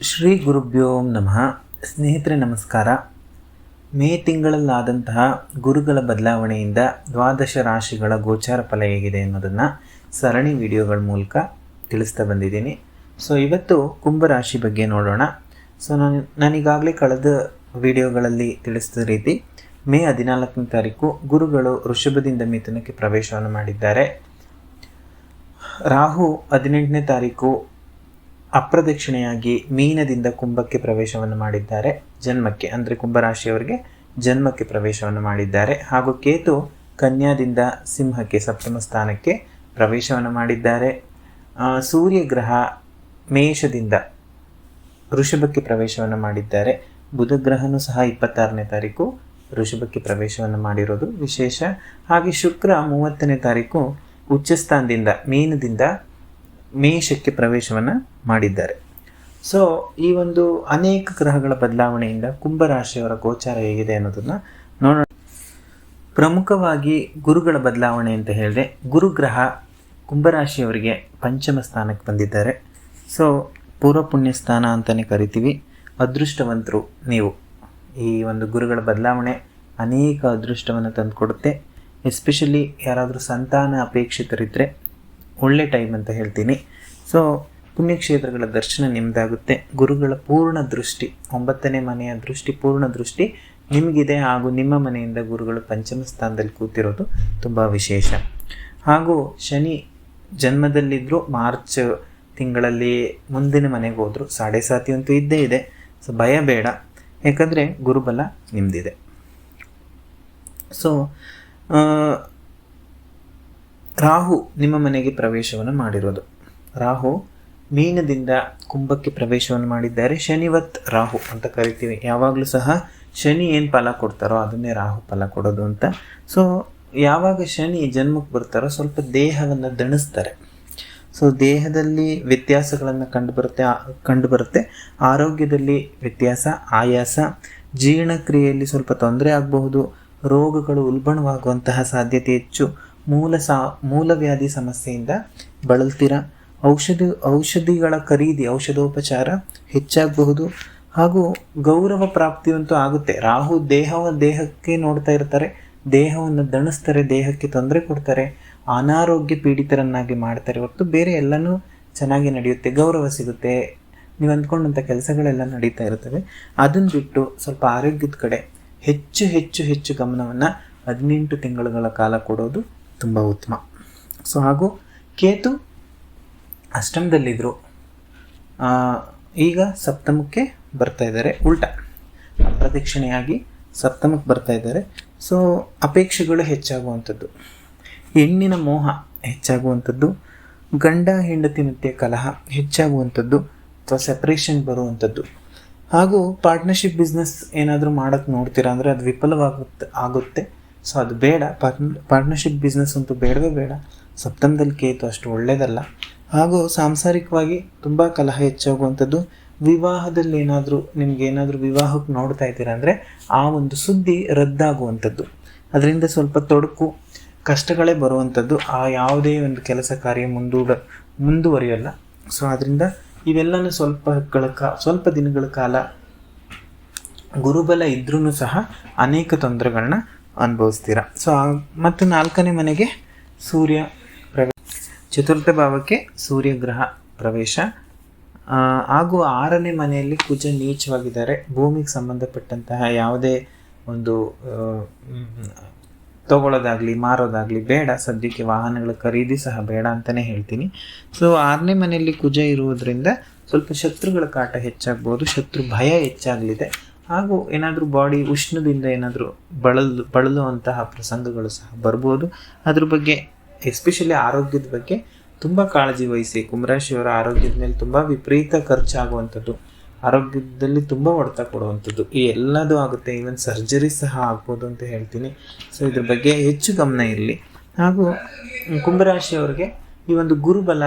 ಶ್ರೀ ಗುರುಭ್ಯೋ ನಮಃ. ಸ್ನೇಹಿತರೆ, ನಮಸ್ಕಾರ. ಮೇ ತಿಂಗಳಲ್ಲಾದಂತಹ ಗುರುಗಳ ಬದಲಾವಣೆಯಿಂದ ದ್ವಾದಶ ರಾಶಿಗಳ ಗೋಚಾರ ಫಲ ಹೇಗಿದೆ ಅನ್ನೋದನ್ನು ಸರಣಿ ವಿಡಿಯೋಗಳ ಮೂಲಕ ತಿಳಿಸ್ತಾ ಬಂದಿದ್ದೀನಿ. ಸೊ ಇವತ್ತು ಕುಂಭರಾಶಿ ಬಗ್ಗೆ ನೋಡೋಣ. ಸೊ ನಾನು, ನನಗಾಗಲೇ ಕಳೆದ ವಿಡಿಯೋಗಳಲ್ಲಿ ತಿಳಿಸಿದ ರೀತಿ ಮೇ ಹದಿನಾಲ್ಕನೇ ತಾರೀಕು ಗುರುಗಳು ಋಷಭದಿಂದ ಮಿಥುನಕ್ಕೆ ಪ್ರವೇಶವನ್ನು ಮಾಡಿದ್ದಾರೆ. ರಾಹು ಹದಿನೆಂಟನೇ ತಾರೀಕು ಅಪ್ರದಕ್ಷಿಣೆಯಾಗಿ ಮೀನದಿಂದ ಕುಂಭಕ್ಕೆ ಪ್ರವೇಶವನ್ನು ಮಾಡಿದ್ದಾರೆ. ಜನ್ಮಕ್ಕೆ, ಅಂದರೆ ಕುಂಭರಾಶಿಯವರಿಗೆ ಜನ್ಮಕ್ಕೆ ಪ್ರವೇಶವನ್ನು ಮಾಡಿದ್ದಾರೆ. ಹಾಗೂ ಕೇತು ಕನ್ಯಾದಿಂದ ಸಿಂಹಕ್ಕೆ ಸಪ್ತಮ ಸ್ಥಾನಕ್ಕೆ ಪ್ರವೇಶವನ್ನು ಮಾಡಿದ್ದಾರೆ. ಸೂರ್ಯ ಗ್ರಹ ಮೇಷದಿಂದ ಋಷಭಕ್ಕೆ ಪ್ರವೇಶವನ್ನು ಮಾಡಿದ್ದಾರೆ. ಬುಧ ಗ್ರಹನೂ ಸಹ ಇಪ್ಪತ್ತಾರನೇ ತಾರೀಕು ಋಷಭಕ್ಕೆ ಪ್ರವೇಶವನ್ನು ಮಾಡಿರೋದು ವಿಶೇಷ. ಹಾಗೆ ಶುಕ್ರ ಮೂವತ್ತನೇ ತಾರೀಕು ಉಚ್ಚಸ್ಥಾನದಿಂದ, ಮೀನದಿಂದ ಮೇಷಕ್ಕೆ ಪ್ರವೇಶವನ್ನು ಮಾಡಿದ್ದಾರೆ. ಸೊ ಈ ಒಂದು ಅನೇಕ ಗ್ರಹಗಳ ಬದಲಾವಣೆಯಿಂದ ಕುಂಭರಾಶಿಯವರ ಗೋಚಾರ ಹೇಗಿದೆ ಅನ್ನೋದನ್ನು ನೋಡೋಣ. ಪ್ರಮುಖವಾಗಿ ಗುರುಗಳ ಬದಲಾವಣೆ ಅಂತ ಹೇಳಿದೆ ಗುರುಗ್ರಹ ಕುಂಭರಾಶಿಯವರಿಗೆ ಪಂಚಮ ಸ್ಥಾನಕ್ಕೆ ಬಂದಿದ್ದಾರೆ. ಸೊ ಪೂರ್ವ ಪುಣ್ಯ ಸ್ಥಾನ ಅಂತಲೇ ಕರಿತೀವಿ. ಅದೃಷ್ಟವಂತರು ನೀವು. ಈ ಒಂದು ಗುರುಗಳ ಬದಲಾವಣೆ ಅನೇಕ ಅದೃಷ್ಟವನ್ನು ತಂದುಕೊಡುತ್ತೆ. ಎಸ್ಪೆಷಲಿ ಯಾರಾದರೂ ಸಂತಾನ ಅಪೇಕ್ಷಿತರಿದ್ದರೆ ಒಳ್ಳೆ ಟೈಮ್ ಅಂತ ಹೇಳ್ತೀನಿ. ಸೊ ಪುಣ್ಯಕ್ಷೇತ್ರಗಳ ದರ್ಶನ ನಿಮ್ಮದಾಗುತ್ತೆ ಗುರುಗಳ ಪೂರ್ಣ ದೃಷ್ಟಿ, ಒಂಬತ್ತನೇ ಮನೆಯ ದೃಷ್ಟಿ, ಪೂರ್ಣ ದೃಷ್ಟಿ ನಿಮಗಿದೆ ಹಾಗೂ ನಿಮ್ಮ ಮನೆಯಿಂದ ಗುರುಗಳು ಪಂಚಮ ಸ್ಥಾನದಲ್ಲಿ ಕೂತಿರೋದು ತುಂಬ ವಿಶೇಷ. ಹಾಗೂ ಶನಿ ಜನ್ಮದಲ್ಲಿದ್ದರೂ ಮಾರ್ಚ್ ತಿಂಗಳಲ್ಲಿ ಮುಂದಿನ ಮನೆಗೆ ಹೋದರು. ಸಾಡೆ ಸಾತಿ ಅಂತೂ ಇದ್ದೇ ಇದೆ. ಸೊ ಭಯ ಬೇಡ. ಯಾಕಂದರೆ ಗುರುಬಲ ನಿಮ್ಮದಿದೆ ಸೊ ರಾಹು ನಿಮ್ಮ ಮನೆಗೆ ಪ್ರವೇಶವನ್ನು ಮಾಡಿರೋದು. ರಾಹು ಮೀನದಿಂದ ಕುಂಭಕ್ಕೆ ಪ್ರವೇಶವನ್ನು ಮಾಡಿದ್ದಾರೆ. ಶನಿವತ್ ರಾಹು ಅಂತ ಕರಿತೀವಿ. ಯಾವಾಗಲೂ ಸಹ ಶನಿ ಏನು ಫಲ ಕೊಡ್ತಾರೋ ಅದನ್ನೇ ರಾಹು ಫಲ ಕೊಡೋದು ಅಂತ. ಸೊ ಯಾವಾಗ ಶನಿ ಜನ್ಮಕ್ಕೆ ಬರ್ತಾರೋ ಸ್ವಲ್ಪ ದೇಹವನ್ನು ದಣಿಸ್ತಾರೆ. ಸೊ ದೇಹದಲ್ಲಿ ವ್ಯತ್ಯಾಸಗಳನ್ನು ಕಂಡುಬರುತ್ತೆ ಕಂಡುಬರುತ್ತೆ. ಆರೋಗ್ಯದಲ್ಲಿ ವ್ಯತ್ಯಾಸ, ಆಯಾಸ, ಜೀರ್ಣಕ್ರಿಯೆಯಲ್ಲಿ ಸ್ವಲ್ಪ ತೊಂದರೆ ಆಗಬಹುದು. ರೋಗಗಳು ಉಲ್ಬಣವಾಗುವಂತಹ ಸಾಧ್ಯತೆ ಹೆಚ್ಚು. ಮೂಲ ಸಾ, ಮೂಲವ್ಯಾಧಿ ಸಮಸ್ಯೆಯಿಂದ ಬಳಲ್ತೀರ. ಔಷಧಿ, ಔಷಧಿಗಳ ಖರೀದಿ, ಔಷಧೋಪಚಾರ ಹೆಚ್ಚಾಗಬಹುದು. ಹಾಗೂ ಗೌರವ ಪ್ರಾಪ್ತಿಯಂತೂ ಆಗುತ್ತೆ. ರಾಹು ದೇಹ ದೇಹಕ್ಕೆ ನೋಡ್ತಾ ಇರ್ತಾರೆ. ದೇಹವನ್ನು ದಣಿಸ್ತಾರೆ, ದೇಹಕ್ಕೆ ತೊಂದರೆ ಕೊಡ್ತಾರೆ. ಅನಾರೋಗ್ಯ ಪೀಡಿತರನ್ನಾಗಿ ಮಾಡ್ತಾರೆ. ಹೊರತು ಬೇರೆ ಎಲ್ಲನೂ ಚೆನ್ನಾಗಿ ನಡೆಯುತ್ತೆ. ಗೌರವ ಸಿಗುತ್ತೆ. ನೀವು ಅಂದ್ಕೊಂಡಂಥ ಕೆಲಸಗಳೆಲ್ಲ ನಡೀತಾ ಇರ್ತವೆ. ಅದನ್ನು ಬಿಟ್ಟು ಸ್ವಲ್ಪ ಆರೋಗ್ಯದ ಕಡೆ ಹೆಚ್ಚು ಹೆಚ್ಚು ಹೆಚ್ಚು ಗಮನವನ್ನು ಹದಿನೆಂಟು ತಿಂಗಳುಗಳ ಕಾಲ ಕೊಡೋದು ತುಂಬ ಉತ್ತಮ. ಸೊ ಹಾಗೂ ಕೇತು ಅಷ್ಟಮದಲ್ಲಿದ್ದರು ಈಗ ಸಪ್ತಮಕ್ಕೆ ಬರ್ತಾ ಇದ್ದಾರೆ. ಉಲ್ಟ. ಪ್ರದಕ್ಷಿಣೆಯಾಗಿ ಸಪ್ತಮಕ್ಕೆ ಬರ್ತಾ ಇದ್ದಾರೆ. ಸೊ ಅಪೇಕ್ಷೆಗಳು ಹೆಚ್ಚಾಗುವಂಥದ್ದು. ಹೆಣ್ಣಿನ ಮೋಹ ಹೆಚ್ಚಾಗುವಂಥದ್ದು. ಗಂಡ ಹೆಂಡತಿ ಮಧ್ಯೆ ಕಲಹ ಹೆಚ್ಚಾಗುವಂಥದ್ದು. ಅಥವಾ ಸೆಪ್ರೇಷನ್ ಬರುವಂಥದ್ದು. ಹಾಗೂ ಪಾರ್ಟ್ನರ್ಶಿಪ್ ಬಿಸ್ನೆಸ್ ಏನಾದರೂ ಮಾಡೋಕ್ಕೆ ನೋಡ್ತೀರಾ ಅಂದರೆ ಅದು ವಿಫಲವಾಗುತ್ತೆ, ಆಗುತ್ತೆ. ಸೊ ಅದು ಬೇಡ. ಪಾರ್ಟ್ನ ಪಾರ್ಟ್ನರ್ಶಿಪ್ ಬಿಸ್ನೆಸ್ ಅಂತೂ ಬೇಡವೇ ಬೇಡ. ಸಪ್ತಮದಲ್ಲಿ ಕೇತು ಅಷ್ಟು ಒಳ್ಳೆಯದಲ್ಲ ಹಾಗೂ ಸಾಂಸಾರಿಕವಾಗಿ ತುಂಬ ಕಲಹ ಹೆಚ್ಚಾಗುವಂಥದ್ದು ವಿವಾಹದಲ್ಲಿ ಏನಾದರೂ, ನಿಮ್ಗೆ ಏನಾದರೂ ವಿವಾಹಕ್ಕೆ ನೋಡ್ತಾ ಇದ್ದೀರಾ ಅಂದರೆ ಆ ಒಂದು ಸುದ್ದಿ ರದ್ದಾಗುವಂಥದ್ದು. ಅದರಿಂದ ಸ್ವಲ್ಪ ತೊಡಕು, ಕಷ್ಟಗಳೇ ಬರುವಂಥದ್ದು. ಆ ಯಾವುದೇ ಒಂದು ಕೆಲಸ ಕಾರ್ಯ ಮುಂದೂಡ, ಮುಂದುವರಿಯಲ್ಲ. ಸೊ ಅದರಿಂದ ಇವೆಲ್ಲನೂ ಸ್ವಲ್ಪಗಳ ಕಾ, ಸ್ವಲ್ಪ ದಿನಗಳ ಕಾಲ ಗುರುಬಲ ಇದ್ರೂ ಸಹ ಅನೇಕ ತೊಂದರೆಗಳನ್ನ ಅನುಭವಿಸ್ತೀರ? ಸೊ ಮತ್ತು ನಾಲ್ಕನೇ ಮನೆಗೆ ಸೂರ್ಯ ಪ್ರವೇಶ ಚತುರ್ಥ ಭಾವಕ್ಕೆ ಸೂರ್ಯ ಗ್ರಹ ಪ್ರವೇಶ ಹಾಗೂ ಆರನೇ ಮನೆಯಲ್ಲಿ ಕುಜ ನೀಚವಾಗಿದ್ದಾರೆ. ಭೂಮಿಗೆ ಸಂಬಂಧಪಟ್ಟಂತಹ ಯಾವುದೇ ಒಂದು ತಗೊಳ್ಳೋದಾಗಲಿ ಮಾರೋದಾಗಲಿ ಬೇಡ. ಸದ್ಯಕ್ಕೆ ವಾಹನಗಳ ಖರೀದಿ ಸಹ ಬೇಡ ಅಂತಲೇ ಹೇಳ್ತೀನಿ. ಸೊ ಆರನೇ ಮನೆಯಲ್ಲಿ ಕುಜ ಇರುವುದರಿಂದ ಸ್ವಲ್ಪ ಶತ್ರುಗಳ ಕಾಟ ಹೆಚ್ಚಾಗ್ಬೋದು. ಶತ್ರು ಭಯ ಹೆಚ್ಚಾಗಲಿದೆ. ಹಾಗೂ ಏನಾದರೂ ಬಾಡಿ ಉಷ್ಣದಿಂದ ಏನಾದರೂ ಬಳಲು ಬಳಲುವಂತಹ ಪ್ರಸಂಗಗಳು ಸಹ ಬರ್ಬೋದು. ಅದ್ರ ಬಗ್ಗೆ, ಎಸ್ಪೆಷಲಿ ಆರೋಗ್ಯದ ಬಗ್ಗೆ ತುಂಬ ಕಾಳಜಿ ವಹಿಸಿ. ಕುಮರಾಶಿಯವರ ಆರೋಗ್ಯದ ಮೇಲೆ ತುಂಬ ವಿಪರೀತ ಖರ್ಚಾಗುವಂಥದ್ದು, ಆರೋಗ್ಯದಲ್ಲಿ ತುಂಬ ಹೊಡೆತ ಕೊಡುವಂಥದ್ದು, ಈ ಎಲ್ಲದೂ ಆಗುತ್ತೆ. ಈವನ್ ಸರ್ಜರಿ ಸಹ ಆಗ್ಬೋದು ಅಂತ ಹೇಳ್ತೀನಿ. ಸೊ ಇದ್ರ ಬಗ್ಗೆ ಹೆಚ್ಚು ಗಮನ ಇರಲಿ. ಹಾಗೂ ಕುಂಭರಾಶಿಯವರಿಗೆ ಈ ಒಂದು ಗುರುಬಲ,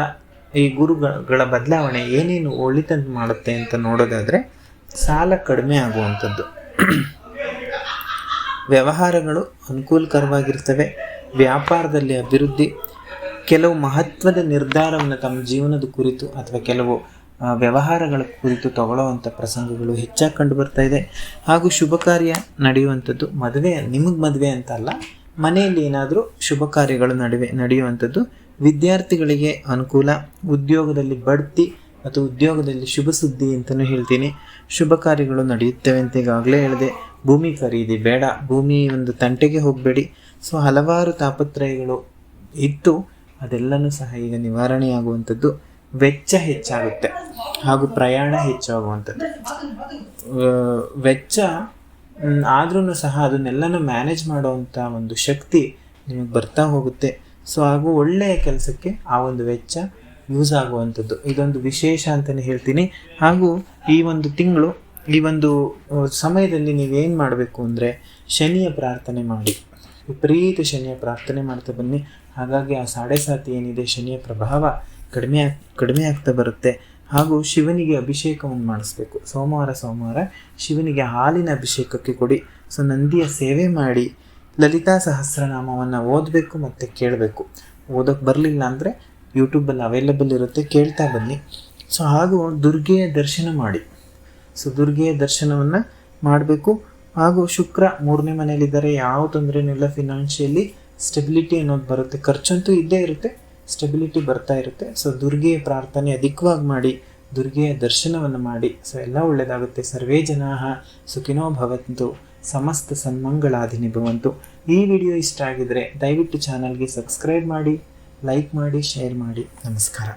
ಈ ಗುರುಗಳ ಬದಲಾವಣೆ ಏನೇನು ಒಳಿತಂತ ಮಾಡುತ್ತೆ ಅಂತ ನೋಡೋದಾದರೆ ಸಾಲ ಕಡಿಮೆ ಆಗುವಂಥದ್ದು. ವ್ಯವಹಾರಗಳು ಅನುಕೂಲಕರವಾಗಿರ್ತವೆ. ವ್ಯಾಪಾರದಲ್ಲಿ ಅಭಿವೃದ್ಧಿ. ಕೆಲವು ಮಹತ್ವದ ನಿರ್ಧಾರವನ್ನು ತಮ್ಮ ಜೀವನದ ಕುರಿತು ಅಥವಾ ಕೆಲವು ವ್ಯವಹಾರಗಳ ಕುರಿತು ತಗೊಳ್ಳುವಂಥ ಪ್ರಸಂಗಗಳು ಹೆಚ್ಚಾಗಿ ಕಂಡು ಬರ್ತಾ ಇದೆ. ಹಾಗೂ ಶುಭ ಕಾರ್ಯ ನಡೆಯುವಂಥದ್ದು ಮದುವೆ, ನಿಮಗೆ ಮದುವೆ ಅಂತ ಅಲ್ಲ ಮನೆಯಲ್ಲಿ ಏನಾದರೂ ಶುಭ ಕಾರ್ಯಗಳು ನಡುವೆ ನಡೆಯುವಂಥದ್ದು ವಿದ್ಯಾರ್ಥಿಗಳಿಗೆ ಅನುಕೂಲ, ಉದ್ಯೋಗದಲ್ಲಿ ಬಡ್ತಿ ಮತ್ತು ಉದ್ಯೋಗದಲ್ಲಿ ಶುಭ ಸುದ್ದಿ ಅಂತಲೂ ಹೇಳ್ತೀನಿ. ಶುಭ ಕಾರ್ಯಗಳು ನಡೆಯುತ್ತವೆ ಅಂತ ಈಗಾಗಲೇ ಹೇಳಿದೆ. ಭೂಮಿ ಖರೀದಿ ಬೇಡ. ಭೂಮಿ ಒಂದು ತಂಟೆಗೆ ಹೋಗಬೇಡಿ. ಸೊ, ಹಲವಾರು ತಾಪತ್ರಯಗಳು ಇತ್ತು ಅದೆಲ್ಲನೂ ಸಹ ಈಗ ನಿವಾರಣೆಯಾಗುವಂಥದ್ದು. ವೆಚ್ಚ ಹೆಚ್ಚಾಗುತ್ತೆ. ಹಾಗೂ ಪ್ರಯಾಣ ಹೆಚ್ಚಾಗುವಂಥದ್ದು. ವೆಚ್ಚ ಆದ್ರೂ ಸಹ ಅದನ್ನೆಲ್ಲನೂ ಮ್ಯಾನೇಜ್ ಮಾಡುವಂಥ ಒಂದು ಶಕ್ತಿ ನಿಮಗೆ ಬರ್ತಾ ಹೋಗುತ್ತೆ. ಸೊ, ಹಾಗೂ ಒಳ್ಳೆಯ ಕೆಲಸಕ್ಕೆ ಆ ಒಂದು ವೆಚ್ಚ ಯೂಸ್ ಆಗುವಂಥದ್ದು. ಇದೊಂದು ವಿಶೇಷ ಅಂತಲೇ ಹೇಳ್ತೀನಿ. ಹಾಗೂ ಈ ಒಂದು ತಿಂಗಳು, ಈ ಒಂದು ಸಮಯದಲ್ಲಿ ನೀವೇನು ಮಾಡಬೇಕು ಅಂದರೆ ಶನಿಯ ಪ್ರಾರ್ಥನೆ ಮಾಡಿ. ವಿಪರೀತ ಶನಿಯ ಪ್ರಾರ್ಥನೆ ಮಾಡ್ತಾ ಬನ್ನಿ. ಹಾಗಾಗಿ ಆ ಸಾಡೆ ಸಾತಿ ಏನಿದೆ, ಶನಿಯ ಪ್ರಭಾವ ಕಡಿಮೆ ಆಗ್, ಕಡಿಮೆ ಆಗ್ತಾ ಬರುತ್ತೆ. ಹಾಗೂ ಶಿವನಿಗೆ ಅಭಿಷೇಕವನ್ನು ಮಾಡಿಸ್ಬೇಕು. ಸೋಮವಾರ ಸೋಮವಾರ ಶಿವನಿಗೆ ಹಾಲಿನ ಅಭಿಷೇಕಕ್ಕೆ ಕೊಡಿ. ಸೊ, ನಂದಿಯ ಸೇವೆ ಮಾಡಿ ಲಲಿತಾ ಸಹಸ್ರನಾಮವನ್ನು ಓದಬೇಕು ಮತ್ತು ಕೇಳಬೇಕು. ಓದೋಕ್ಕೆ ಬರಲಿಲ್ಲ ಅಂದರೆ ಯೂಟ್ಯೂಬಲ್ಲಿ ಅವೈಲೇಬಲ್ ಇರುತ್ತೆ, ಕೇಳ್ತಾ ಬನ್ನಿ. ಸೊ ಹಾಗೂ ದುರ್ಗೆಯ ದರ್ಶನ ಮಾಡಿ. ಸೊ ದುರ್ಗೆಯ ದರ್ಶನವನ್ನು ಮಾಡಬೇಕು. ಹಾಗೂ ಶುಕ್ರ ಮೂರನೇ ಮನೆಯಲ್ಲಿದ್ದಾರೆ. ಯಾವ ತೊಂದರೆನೂ ಇಲ್ಲ ಫಿನಾನ್ಷಿಯಲಿ ಸ್ಟೆಬಿಲಿಟಿ ಅನ್ನೋದು ಬರುತ್ತೆ. ಖರ್ಚಂತೂ ಇದ್ದೇ ಇರುತ್ತೆ ಸ್ಟೆಬಿಲಿಟಿ ಬರ್ತಾ ಇರುತ್ತೆ. ಸೊ ದುರ್ಗೆಯ ಪ್ರಾರ್ಥನೆ ಅಧಿಕವಾಗಿ ಮಾಡಿ, ದುರ್ಗೆಯ ದರ್ಶನವನ್ನು ಮಾಡಿ. ಸೊ ಎಲ್ಲ ಒಳ್ಳೆಯದಾಗುತ್ತೆ ಸರ್ವೇ ಜನಾ ಸುಖಿನೋ ಭವಂತು, ಸಮಸ್ತ ಸನ್ಮಂಗಳಾಧಿನಿ ಭವಂತು ಈ ವಿಡಿಯೋ ಇಷ್ಟ ಆಗಿದರೆ ದಯವಿಟ್ಟು ಚಾನಲ್ಗೆ ಸಬ್ಸ್ಕ್ರೈಬ್ ಮಾಡಿ. ಲೈಕ್ ಮಾಡಿ ಶೇರ್ ಮಾಡಿ. ನಮಸ್ಕಾರ.